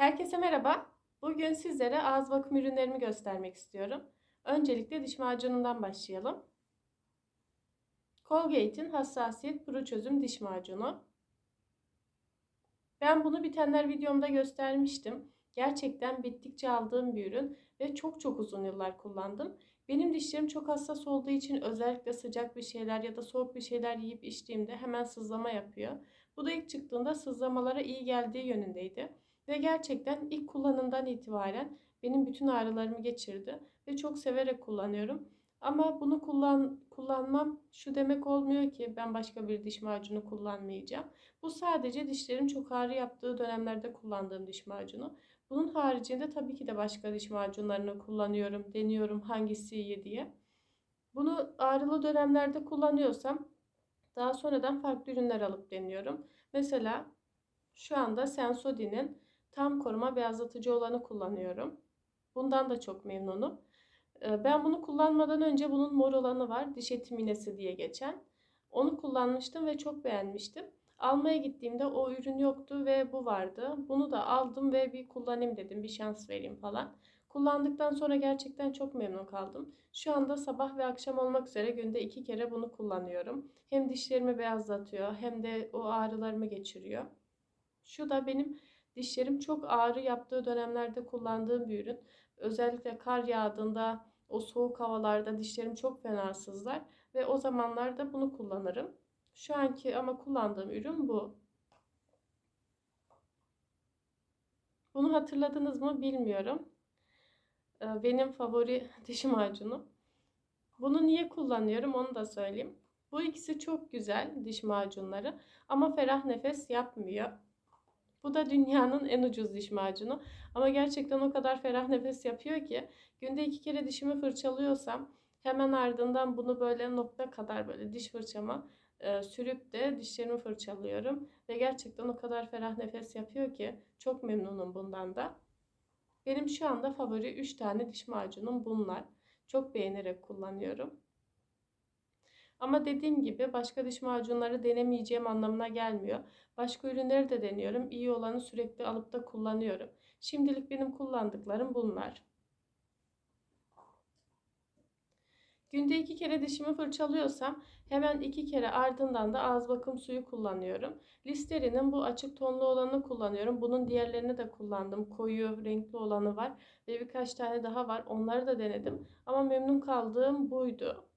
Herkese merhaba. Bugün sizlere ağız bakım ürünlerimi göstermek istiyorum. Öncelikle diş macunundan başlayalım. Colgate'in hassasiyet kuru çözüm diş macunu. Ben bunu bitenler videomda göstermiştim. Gerçekten bittikçe aldığım bir ürün ve çok çok uzun yıllar kullandım. Benim dişlerim çok hassas olduğu için özellikle sıcak bir şeyler ya da soğuk bir şeyler yiyip içtiğimde hemen sızlama yapıyor. Bu da ilk çıktığında sızlamalara iyi geldiği yönündeydi. Ve gerçekten ilk kullanımdan itibaren benim bütün ağrılarımı geçirdi ve çok severek kullanıyorum. Ama bunu kullan kullanmam şu demek olmuyor ki ben başka bir diş macunu kullanmayacağım. Bu sadece dişlerim çok ağrı yaptığı dönemlerde kullandığım diş macunu. Bunun haricinde tabii ki de başka diş macunlarını kullanıyorum, deniyorum hangisi iyi diye. Bunu ağrılı dönemlerde kullanıyorsam daha sonradan farklı ürünler alıp deniyorum. Mesela şu anda Sensodyne'in tam koruma beyazlatıcı olanı kullanıyorum. Bundan da çok memnunum. Ee, ben bunu kullanmadan önce bunun mor olanı var. Diş eti minesi diye geçen. Onu kullanmıştım ve çok beğenmiştim. Almaya gittiğimde o ürün yoktu ve bu vardı. Bunu da aldım ve bir kullanayım dedim. Bir şans vereyim falan. Kullandıktan sonra gerçekten çok memnun kaldım. Şu anda sabah ve akşam olmak üzere günde iki kere bunu kullanıyorum. Hem dişlerimi beyazlatıyor hem de o ağrılarımı geçiriyor. Şu da benim dişlerim çok ağrı yaptığı dönemlerde kullandığım bir ürün. Özellikle kar yağdığında o soğuk havalarda dişlerim çok fena sızlar ve o zamanlarda bunu kullanırım. Şu anki ama kullandığım ürün bu. Bunu hatırladınız mı bilmiyorum. Ee, benim favori diş macunu. Bunu niye kullanıyorum onu da söyleyeyim. Bu ikisi çok güzel diş macunları ama ferah nefes yapmıyor. Bu da dünyanın en ucuz diş macunu. Ama gerçekten o kadar ferah nefes yapıyor ki günde iki kere dişimi fırçalıyorsam hemen ardından bunu böyle nokta kadar böyle diş fırçama e, sürüp de dişlerimi fırçalıyorum. Ve gerçekten o kadar ferah nefes yapıyor ki çok memnunum bundan da. Benim şu anda favori 3 tane diş macunum bunlar. Çok beğenerek kullanıyorum. Ama dediğim gibi başka diş macunları denemeyeceğim anlamına gelmiyor. Başka ürünleri de deniyorum. İyi olanı sürekli alıp da kullanıyorum. Şimdilik benim kullandıklarım bunlar. Günde iki kere dişimi fırçalıyorsam hemen iki kere ardından da ağız bakım suyu kullanıyorum. Listerine'in bu açık tonlu olanı kullanıyorum. Bunun diğerlerini de kullandım. Koyu renkli olanı var ve birkaç tane daha var. Onları da denedim. Ama memnun kaldığım buydu.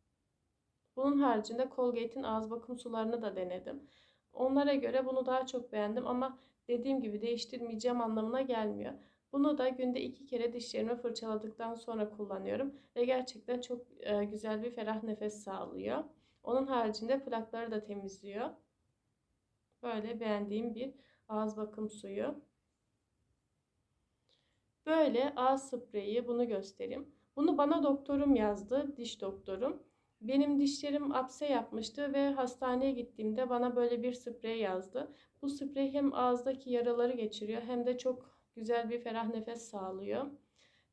Bunun haricinde Colgate'in ağız bakım sularını da denedim. Onlara göre bunu daha çok beğendim ama dediğim gibi değiştirmeyeceğim anlamına gelmiyor. Bunu da günde iki kere dişlerimi fırçaladıktan sonra kullanıyorum ve gerçekten çok e, güzel bir ferah nefes sağlıyor. Onun haricinde plakları da temizliyor. Böyle beğendiğim bir ağız bakım suyu. Böyle ağız spreyi bunu göstereyim. Bunu bana doktorum yazdı, diş doktorum. Benim dişlerim apse yapmıştı ve hastaneye gittiğimde bana böyle bir sprey yazdı. Bu sprey hem ağızdaki yaraları geçiriyor hem de çok güzel bir ferah nefes sağlıyor.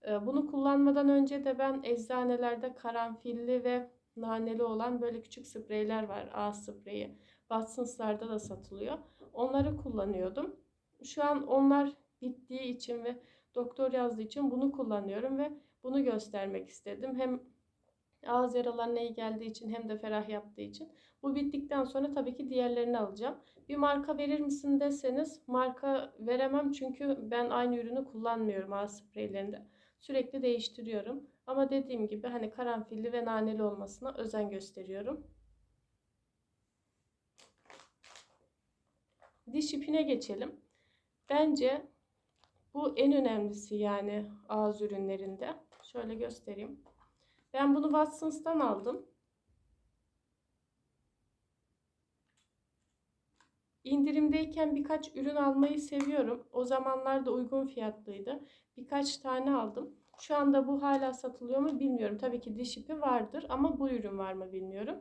Ee, bunu kullanmadan önce de ben eczanelerde karanfilli ve naneli olan böyle küçük spreyler var. Ağız spreyi. Watsons'larda da satılıyor. Onları kullanıyordum. Şu an onlar bittiği için ve doktor yazdığı için bunu kullanıyorum ve bunu göstermek istedim. Hem ağız yaralarına iyi geldiği için hem de ferah yaptığı için. Bu bittikten sonra tabii ki diğerlerini alacağım. Bir marka verir misin deseniz marka veremem çünkü ben aynı ürünü kullanmıyorum ağız spreylerinde. Sürekli değiştiriyorum. Ama dediğim gibi hani karanfilli ve naneli olmasına özen gösteriyorum. Diş ipine geçelim. Bence bu en önemlisi yani ağız ürünlerinde. Şöyle göstereyim. Ben bunu Watsons'tan aldım. İndirimdeyken birkaç ürün almayı seviyorum. O zamanlarda uygun fiyatlıydı. Birkaç tane aldım. Şu anda bu hala satılıyor mu bilmiyorum. Tabii ki diş ipi vardır ama bu ürün var mı bilmiyorum.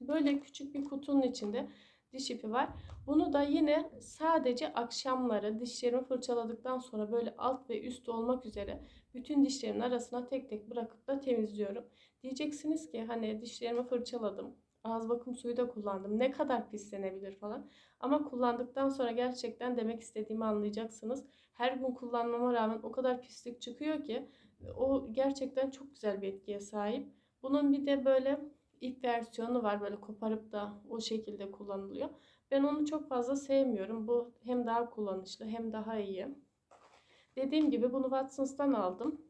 Böyle küçük bir kutunun içinde diş ipi var. Bunu da yine sadece akşamları dişlerimi fırçaladıktan sonra böyle alt ve üst olmak üzere bütün dişlerimin arasına tek tek bırakıp da temizliyorum. Diyeceksiniz ki hani dişlerimi fırçaladım. ağız bakım suyu da kullandım. Ne kadar pislenebilir falan. Ama kullandıktan sonra gerçekten demek istediğimi anlayacaksınız. Her gün kullanmama rağmen o kadar pislik çıkıyor ki o gerçekten çok güzel bir etkiye sahip. Bunun bir de böyle ip versiyonu var. Böyle koparıp da o şekilde kullanılıyor. Ben onu çok fazla sevmiyorum. Bu hem daha kullanışlı hem daha iyi. Dediğim gibi bunu Watsons'tan aldım.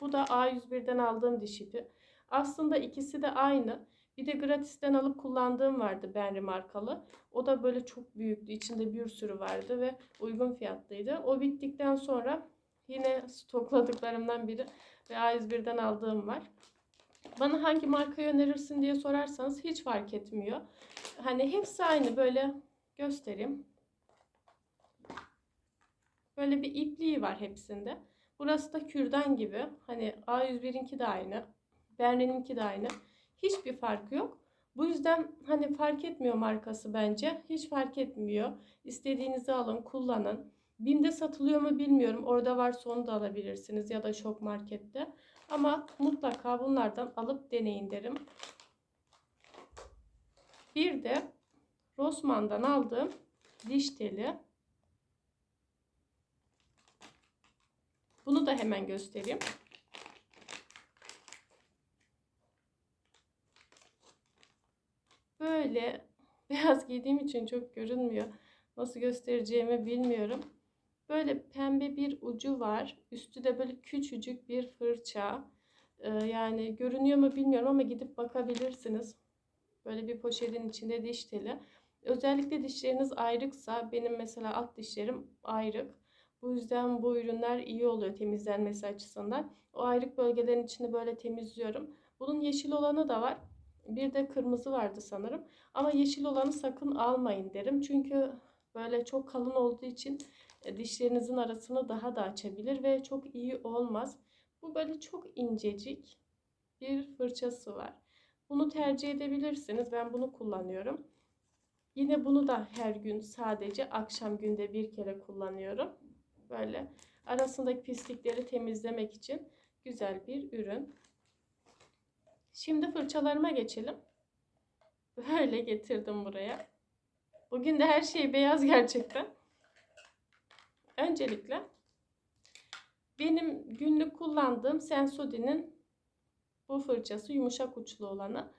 Bu da A101'den aldığım diş ipi. Aslında ikisi de aynı. Bir de gratisten alıp kullandığım vardı Benri markalı. O da böyle çok büyüktü. İçinde bir sürü vardı ve uygun fiyatlıydı. O bittikten sonra yine stokladıklarımdan biri ve A101'den aldığım var. Bana hangi markayı önerirsin diye sorarsanız hiç fark etmiyor. Hani hepsi aynı böyle göstereyim. Böyle bir ipliği var hepsinde. Burası da kürdan gibi. Hani A101'inki de aynı. Berne'ninki de aynı. Hiçbir farkı yok. Bu yüzden hani fark etmiyor markası bence. Hiç fark etmiyor. İstediğinizi alın, kullanın. Bim'de satılıyor mu bilmiyorum. Orada varsa onu da alabilirsiniz ya da şok markette. Ama mutlaka bunlardan alıp deneyin derim. Bir de Rossmann'dan aldığım diş teli. Bunu da hemen göstereyim. Böyle beyaz giydiğim için çok görünmüyor. Nasıl göstereceğimi bilmiyorum. Böyle pembe bir ucu var. Üstü de böyle küçücük bir fırça. Ee, yani görünüyor mu bilmiyorum ama gidip bakabilirsiniz. Böyle bir poşetin içinde diş teli. Özellikle dişleriniz ayrıksa benim mesela alt dişlerim ayrık. Bu yüzden bu ürünler iyi oluyor temizlenmesi açısından. O ayrık bölgelerin içini böyle temizliyorum. Bunun yeşil olanı da var. Bir de kırmızı vardı sanırım. Ama yeşil olanı sakın almayın derim. Çünkü böyle çok kalın olduğu için dişlerinizin arasını daha da açabilir ve çok iyi olmaz. Bu böyle çok incecik bir fırçası var. Bunu tercih edebilirsiniz. Ben bunu kullanıyorum. Yine bunu da her gün sadece akşam günde bir kere kullanıyorum. Böyle arasındaki pislikleri temizlemek için güzel bir ürün. Şimdi fırçalarıma geçelim. Böyle getirdim buraya. Bugün de her şey beyaz gerçekten. Öncelikle benim günlük kullandığım Sensodyne'in bu fırçası yumuşak uçlu olanı.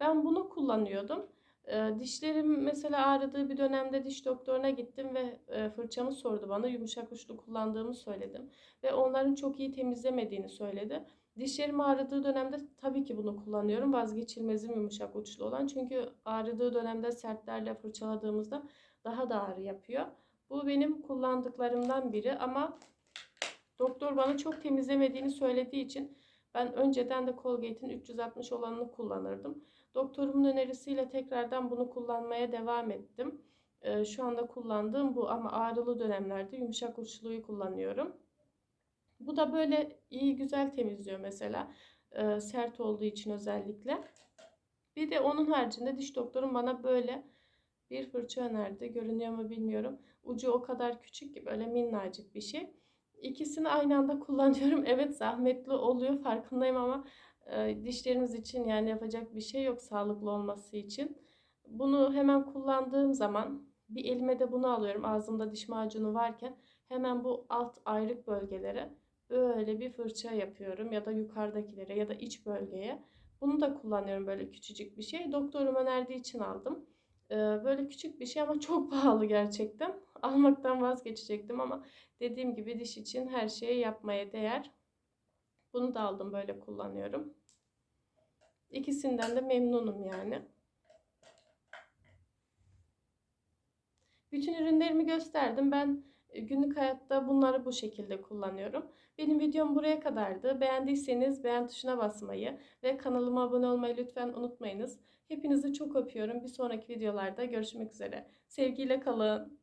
Ben bunu kullanıyordum. E, dişlerim mesela ağrıdığı bir dönemde diş doktoruna gittim ve e, fırçamı sordu bana. Yumuşak uçlu kullandığımı söyledim. Ve onların çok iyi temizlemediğini söyledi. Dişlerim ağrıdığı dönemde tabii ki bunu kullanıyorum. Vazgeçilmezim yumuşak uçlu olan. Çünkü ağrıdığı dönemde sertlerle fırçaladığımızda daha da ağrı yapıyor. Bu benim kullandıklarımdan biri ama doktor bana çok temizlemediğini söylediği için ben önceden de Colgate'in 360 olanını kullanırdım. Doktorumun önerisiyle tekrardan bunu kullanmaya devam ettim. Ee, şu anda kullandığım bu ama ağrılı dönemlerde yumuşak uçluyu kullanıyorum. Bu da böyle iyi güzel temizliyor mesela. Ee, sert olduğu için özellikle. Bir de onun haricinde diş doktorum bana böyle bir fırça önerdi. Görünüyor mu bilmiyorum. Ucu o kadar küçük ki böyle minnacık bir şey. İkisini aynı anda kullanıyorum. Evet zahmetli oluyor farkındayım ama e, dişlerimiz için yani yapacak bir şey yok sağlıklı olması için. Bunu hemen kullandığım zaman bir elime de bunu alıyorum ağzımda diş macunu varken hemen bu alt ayrık bölgelere böyle bir fırça yapıyorum ya da yukarıdakilere ya da iç bölgeye. Bunu da kullanıyorum böyle küçücük bir şey. Doktorum önerdiği için aldım. Böyle küçük bir şey ama çok pahalı gerçekten. Almaktan vazgeçecektim ama dediğim gibi diş için her şeyi yapmaya değer. Bunu da aldım böyle kullanıyorum. İkisinden de memnunum yani. Bütün ürünlerimi gösterdim. Ben günlük hayatta bunları bu şekilde kullanıyorum. Benim videom buraya kadardı. Beğendiyseniz beğen tuşuna basmayı ve kanalıma abone olmayı lütfen unutmayınız. Hepinizi çok öpüyorum. Bir sonraki videolarda görüşmek üzere. Sevgiyle kalın.